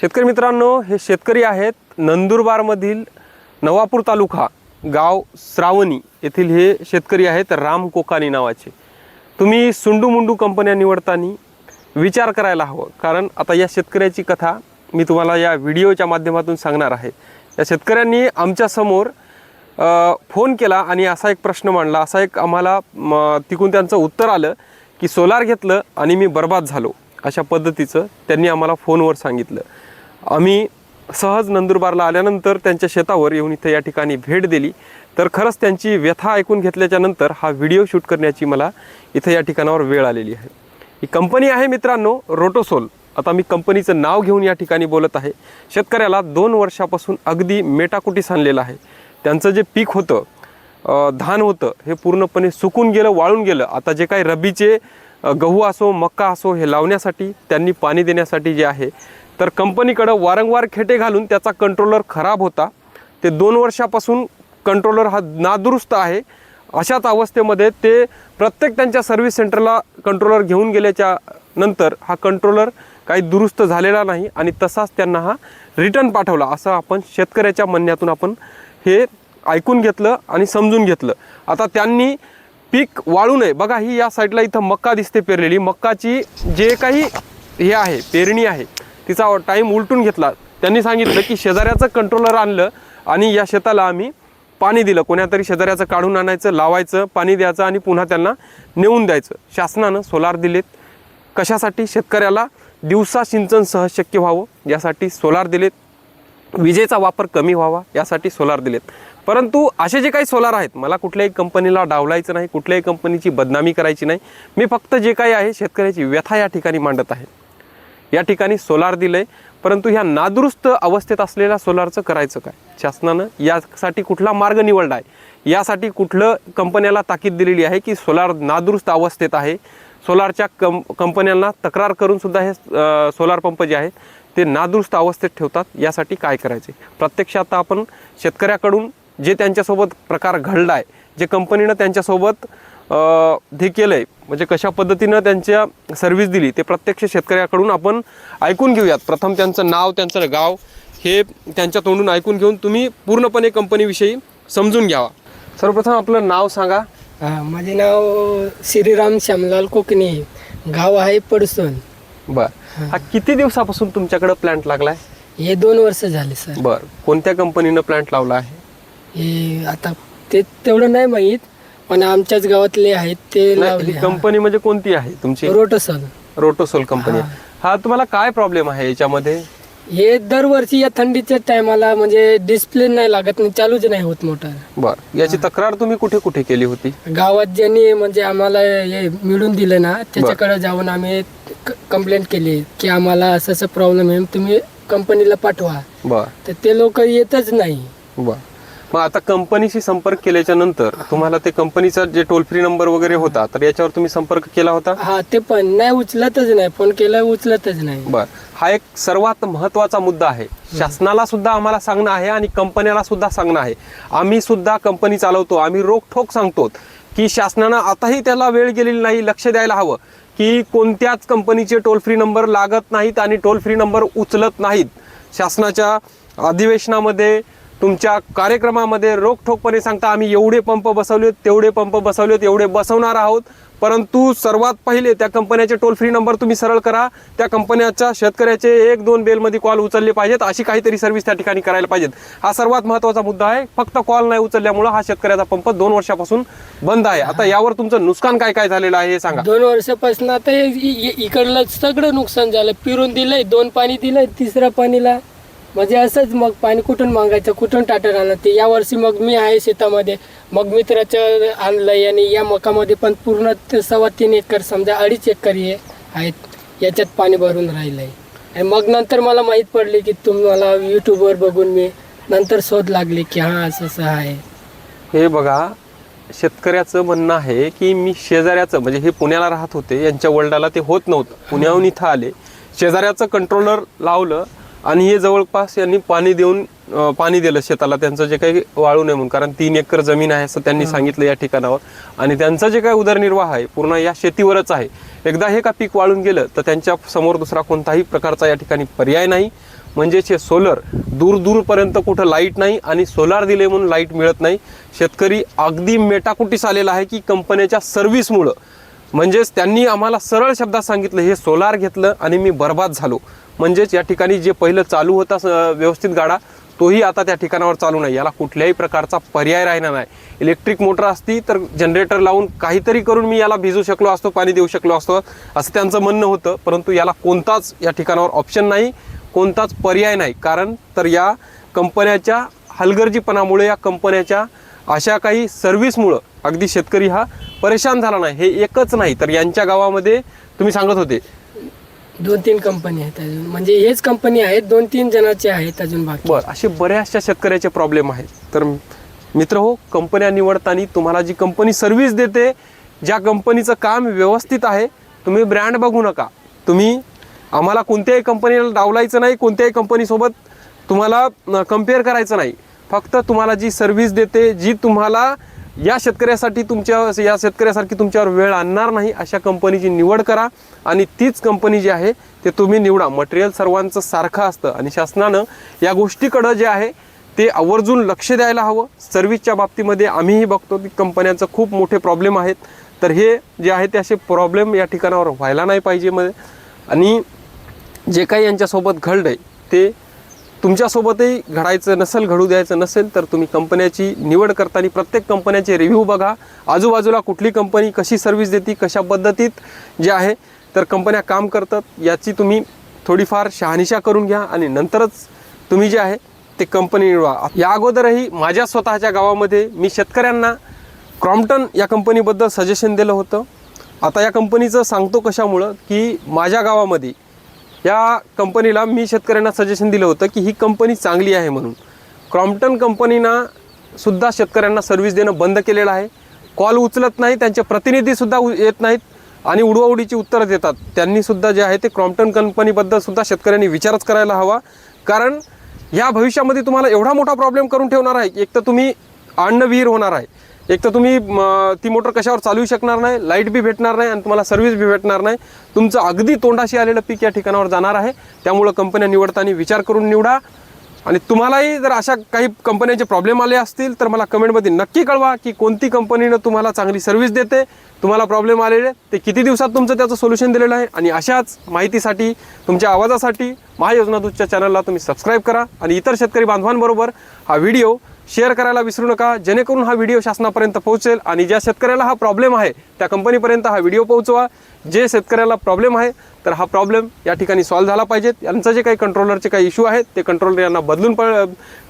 शेतकरी मित्रांनो हे शेतकरी आहेत नंदुरबारमधील नवापूर तालुका गाव श्रावणी येथील हे शेतकरी आहेत राम कोकानी नावाचे. तुम्ही सुंडू मुंडू कंपन्या निवडताना विचार करायला हवं. कारण आता या शेतकऱ्याची कथा मी तुम्हाला या व्हिडिओच्या माध्यमातून सांगणार आहे. या शेतकऱ्यांनी आमच्यासमोर फोन केला आणि असा एक प्रश्न मांडला. असा एक आम्हाला तिकून त्यांचं उत्तर आलं की सोलार घेतलं आणि मी बर्बाद झालो. अशा पद्धतीचं त्यांनी आम्हाला फोनवर सांगितलं. आम्ही सहज नंदुरबारला आल्यानंतर त्यांच्या शेतावर येऊन इथं या ठिकाणी भेट दिली. तर खरंच त्यांची व्यथा ऐकून घेतल्याच्या नंतर हा व्हिडिओ शूट करण्याची मला इथं या ठिकाणावर वेळ आलेली आहे. ही कंपनी आहे मित्रांनो रोटोसोल. आता मी कंपनीचं नाव घेऊन या ठिकाणी बोलत आहे. शेतकऱ्याला दोन वर्षापासून अगदी मेटाकुटीस आणलेलं आहे. त्यांचं जे पीक होतं धान होतं हे पूर्णपणे सुकून गेलं वाळून गेलं. आता जे काही रब्बीचे गहू असो मक्का असो हे लावण्यासाठी त्यांनी पाणी देण्यासाठी जे आहे तर कंपनीकडं वारंवार खेटे घालून त्याचा कंट्रोलर खराब होता. ते दोन वर्षापासून कंट्रोलर हा नादुरुस्त आहे. अशाच अवस्थेमध्ये ते प्रत्येक त्यांच्या सर्व्हिस सेंटरला कंट्रोलर घेऊन गेल्याच्यानंतर हा कंट्रोलर काही दुरुस्त झालेला नाही आणि तसाच त्यांना हा रिटर्न पाठवला असं आपण शेतकऱ्याच्या म्हणण्यातून आपण हे ऐकून घेतलं आणि समजून घेतलं. आता त्यांनी पीक वाळू नये. बघा ही या साईडला इथं मक्का दिसते पेरलेली. मक्काची जे काही हे आहे पेरणी आहे तिचा टाईम उलटून घेतला. त्यांनी सांगितलं की शेजाऱ्याचं कंट्रोलर आणलं आणि या शेताला आम्ही पाणी दिलं. कोण्यातरी शेजाऱ्याचं काढून आणायचं लावायचं पाणी द्यायचं आणि पुन्हा त्यांना नेऊन द्यायचं. शासनानं सोलार दिलेत. कशासाठी? शेतकऱ्याला दिवसा सिंचन सहज शक्य व्हावं यासाठी सोलार दिलेत. विजेचा वापर कमी व्हावा यासाठी सोलार दिलेत. परंतु असे जे काही सोलार आहेत मला कुठल्याही कंपनीला डावलायचं नाही कुठल्याही कंपनीची बदनामी करायची नाही. मी फक्त जे काही आहे शेतकऱ्याची व्यथा या ठिकाणी मांडत आहे. या ठिकाणी सोलार दिलंय परंतु ह्या नादुरुस्त अवस्थेत असलेल्या सोलारचं करायचं काय? शासनानं यासाठी कुठला मार्ग निवडला आहे यासाठी कुठलं कंपन्याला ताकीद दिलेली आहे की सोलार नादुरुस्त अवस्थेत आहे? सोलारच्या कं कंपन्यांना तक्रार करूनसुद्धा हे सोलार पंप जे आहेत ते नादुरुस्त अवस्थेत ठेवतात यासाठी काय करायचे? प्रत्यक्ष आता आपण शेतकऱ्याकडून जे त्यांच्यासोबत प्रकार घडला आहे जे कंपनीनं त्यांच्यासोबत हे केलं आहे म्हणजे कशा पद्धतीनं त्यांच्या सर्व्हिस दिली ते प्रत्यक्ष शेतकऱ्याकडून आपण ऐकून घेऊयात. प्रथम त्यांचं नाव त्यांचं गाव हे त्यांच्या तोंडून ऐकून घेऊन तुम्ही पूर्णपणे कंपनीविषयी समजून घ्यावा. सर्वप्रथम आपलं नाव सांगा. माझे नाव श्रीराम श्यामलाल कोकणे गाव आहे पडसण. बर. हा. किती दिवसापासून तुमच्याकडे प्लांट लागलाय? हे दोन वर्ष झाले सर. बर. कोणत्या कंपनीनं प्लांट लावला आहे? हे आता ते तेवढं नाही माहीत पण आमच्याच गावातले आहेत ते लावले कंपनी म्हणजे कोणती आहे तुमची? रोटसन रोटोसोल कंपनी हा. तुम्हाला काय प्रॉब्लेम आहे याच्यामध्ये? हे दरवर्षी या थंडीच्या टायमाला म्हणजे डिस्प्ले नाही लागत आणि चालूच नाही होत मोटर. बर. याची तक्रार तुम्ही कुठे कुठे केली होती? गावात ज्यांनी म्हणजे आम्हाला हे मिळून दिलं ना त्याच्याकडे जाऊन आम्ही कंप्लेंट केली की आम्हाला असं असं प्रॉब्लेम आहे तुम्ही कंपनीला पाठवा. बर. तर ते लोक येतच नाही. बर. मग आता कंपनीशी संपर्क केल्याच्यानंतर तुम्हाला ते कंपनीचा जे टोल फ्री नंबर वगैरे होता तर याच्यावर तुम्ही संपर्क केला होता? हा ते पण नाही उचलतच नाही. फोन केला उचलतच नाही. बर. हा एक सर्वात महत्त्वाचा मुद्दा आहे. शासनाला सुद्धा आम्हाला सांगणं आहे आणि कंपन्याला सुद्धा सांगणं आहे. आम्ही सुद्धा कंपनी चालवतो. आम्ही रोखठोक सांगतो की शासनानं आताही त्याला वेळ गेलेली नाही लक्ष द्यायला हवं की कोणत्याच कंपनीचे टोल फ्री नंबर लागत नाहीत आणि टोल फ्री नंबर उचलत नाहीत. शासनाच्या अधिवेशनामध्ये तुमच्या कार्यक्रमामध्ये रोखठोकपणे सांगता आम्ही एवढे पंप बसवलेत तेवढे पंप बसवलेत एवढे बसवणार आहोत. परंतु सर्वात पहिले त्या कंपन्याचे टोल फ्री नंबर तुम्ही सरळ करा. त्या कंपन्याच्या शेतकऱ्याचे एक दोन बेलमध्ये कॉल उचलले पाहिजेत. अशी काहीतरी सर्व्हिस त्या ठिकाणी करायला पाहिजेत. हा सर्वात महत्त्वाचा मुद्दा आहे. फक्त कॉल नाही उचलल्यामुळं हा शेतकऱ्याचा पंप दोन वर्षापासून बंद आहे. आता यावर तुमचं नुकसान काय काय झालेलं आहे हे सांगा. दोन वर्षापासून आता हे इ- इ- इकडलं सगळं नुकसान झालं. पिरून दिलंय दोन पाणी दिलंय तिसऱ्या पाणीला म्हणजे असंच मग पाणी कुठून मागायचं कुठून टाटर आणलं ते यावर्षी मग मी आहे शेतामध्ये. मग मित्राचं आणलंय आणि या मकामध्ये पण पूर्ण ते सव्वा तीन एकर समजा अडीच एकर हे आहेत. याच्यात पाणी भरून राहिलंय. आणि मग नंतर मला माहीत पडले की तुम्हाला यूट्यूबवर बघून मी नंतर शोध लागले की हां असं असं आहे. हे बघा शेतकऱ्याचं म्हणणं आहे की मी शेजाऱ्याचं म्हणजे हे पुण्याला राहत होते यांच्या वर्ल्डाला ते होत नव्हतं. पुण्याहून इथं आले. शेजाऱ्याचं कंट्रोलर लावलं आणि हे जवळपास यांनी पाणी देऊन पाणी दिलं शेताला. त्यांचं जे काही वाळू नये म्हणून कारण तीन एकर जमीन आहे असं त्यांनी सांगितलं या ठिकाणावर. आणि त्यांचं जे काही उदरनिर्वाह आहे पूर्ण या शेतीवरच आहे. एकदा हे का पीक वाळून गेलं तर त्यांच्यासमोर दुसरा कोणताही प्रकारचा या ठिकाणी पर्याय नाही. म्हणजेच हे सोलर दूर दूरपर्यंत कुठं लाइट नाही आणि सोलार दिले म्हणून लाइट मिळत नाही. शेतकरी अगदी मेटाकुटीस आलेला आहे की कंपन्याच्या सर्व्हिसमुळं म्हणजेच त्यांनी आम्हाला सरळ शब्दात सांगितलं हे सोलार घेतलं आणि मी बर्बाद झालो. म्हणजेच या ठिकाणी जे पहिलं चालू होता स- व्यवस्थित गाडा तोही आता त्या ठिकाणावर चालू नाही. याला कुठल्याही प्रकारचा पर्याय राहिला नाही. इलेक्ट्रिक मोटर असती तर जनरेटर लावून काहीतरी करून मी याला भिजू शकलो असतो पाणी देऊ शकलो असतो असं त्यांचं म्हणणं होतं. परंतु याला कोणताच या ठिकाणावर ऑप्शन नाही कोणताच पर्याय नाही. कारण तर या कंपन्याच्या हलगर्जीपणामुळे या कंपन्याच्या अशा काही सर्व्हिसमुळं अगदी शेतकरी हा परेशान झाला नाही. हे एकच नाही. तर यांच्या गावामध्ये तुम्ही सांगत होते दोन तीन कंपनी आहेत अजून. म्हणजे हेच कंपनी आहेत दोन तीन जणांचे आहेत अजून बाकी. बरं असे बऱ्याचशा शेतकऱ्याचे प्रॉब्लेम आहेत. तर मित्र हो कंपन्या निवडताना तुम्हाला जी कंपनी सर्व्हिस देते ज्या कंपनीचं काम व्यवस्थित आहे तुम्ही ब्रँड बघू नका. तुम्ही आम्हाला कोणत्याही कंपनीला डावलायचं नाही कोणत्याही कंपनीसोबत तुम्हाला कंपेअर करायचं नाही. फक्त तुम्हाला जी सर्व्हिस देते जी तुम्हाला या शेतकऱ्यासाठी तुमच्या या शेतकऱ्यासारखी तुमच्यावर वेळ आणणार नाही अशा कंपनीची निवड करा आणि तीच कंपनी जी आहे ते तुम्ही निवडा. मटेरियल सर्वांचं सारखं असतं आणि शासनानं या गोष्टीकडं जे आहे ते आवर्जून लक्ष द्यायला हवं. सर्व्हिसच्या बाबतीमध्ये आम्हीही बघतो की कंपन्यांचं खूप मोठे प्रॉब्लेम आहेत. तर हे जे आहे ते असे प्रॉब्लेम या ठिकाणावर व्हायला नाही पाहिजे मध्ये. आणि जे काही यांच्यासोबत घडलं आहे ते तुमच्यासोबतही घडायचं नसेल घडू द्यायचं नसेल तर तुम्ही कंपन्याची निवड करताना प्रत्येक कंपन्याचे रिव्ह्यू बघा. आजूबाजूला कुठली कंपनी कशी सर्व्हिस देते कशा पद्धतीत जे आहे तर कंपन्या काम करतात. याची तुम्ही थोडीफार शहानिशा करून घ्या आणि नंतरच तुम्ही जे आहे ते कंपनी निवडा. या अगोदरही माझ्या स्वतःच्या गावामध्ये मी शेतकऱ्यांना क्रॉम्प्टन या कंपनीबद्दल सजेशन दिलं होतं. आता या कंपनीचं सांगतो कशामुळं की माझ्या गावामध्ये या कंपनीला मी शेतकऱ्यांना सजेशन दिलं होतं की ही कंपनी चांगली आहे म्हणून. क्रॉम्प्टन कंपनीनं सुद्धा शेतकऱ्यांना सर्व्हिस देणं बंद केलेलं आहे. कॉल उचलत नाही त्यांचे प्रतिनिधीसुद्धा उ- येत नाहीत आणि उडवाउडीची उत्तरं देतात. त्यांनीसुद्धा जे आहे ते क्रॉम्प्टन कंपनीबद्दलसुद्धा शेतकऱ्यांनी विचारच करायला हवा. कारण या भविष्यामध्ये तुम्हाला एवढा मोठा प्रॉब्लेम करून ठेवणार आहे एक तर तुम्ही अन्नविहीर होणार आहे. एक तर तुम्ही ती मोटर कशावर चालवू शकणार नाही लाइट बी भेटणार नाही आणि तुम्हाला सर्व्हिस बी भेटणार नाही. तुमचं अगदी तोंडाशी आलेलं पीक या ठिकाणावर जाणार आहे. त्यामुळं कंपन्या निवडताना विचार करून निवडा. आणि तुम्हालाही जर अशा काही कंपन्यांचे प्रॉब्लेम आले असतील तर मला कमेंटमध्ये नक्की कळवा की कोणती कंपनीनं तुम्हाला चांगली सर्व्हिस देते. तुम्हाला प्रॉब्लेम आलेले ते किती दिवसात तुमचं त्याचं सोल्युशन दिलेलं आहे. आणि अशाच माहितीसाठी तुमच्या आवाजासाठी महायोजना दूतच्या चॅनलला तुम्ही सबस्क्राईब करा. आणि इतर शेतकरी बांधवांबरोबर हा व्हिडिओ शेअर करायला विसरू नका जेणेकरून हा व्हिडिओ शासनापर्यंत पोहोचेल आणि ज्या शेतकऱ्याला हा प्रॉब्लेम आहे त्या कंपनीपर्यंत हा व्हिडिओ पोहोचवा. जे शेतकऱ्याला प्रॉब्लेम आहे तर हा प्रॉब्लेम या ठिकाणी सॉल्व्ह झाला पाहिजेत. यांचं जे काही कंट्रोलरचे काही इश्यू आहेत ते कंट्रोलर यांना बदलून प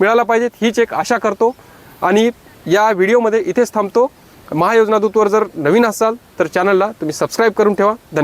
मिळाला पाहिजेत. हीच एक आशा करतो. आणि या व्हिडिओमध्ये इथेच थांबतो. महायोजना दूतवर जर नवीन असाल तर चॅनलला तुम्ही सबस्क्राईब करून ठेवा. धन्यवाद.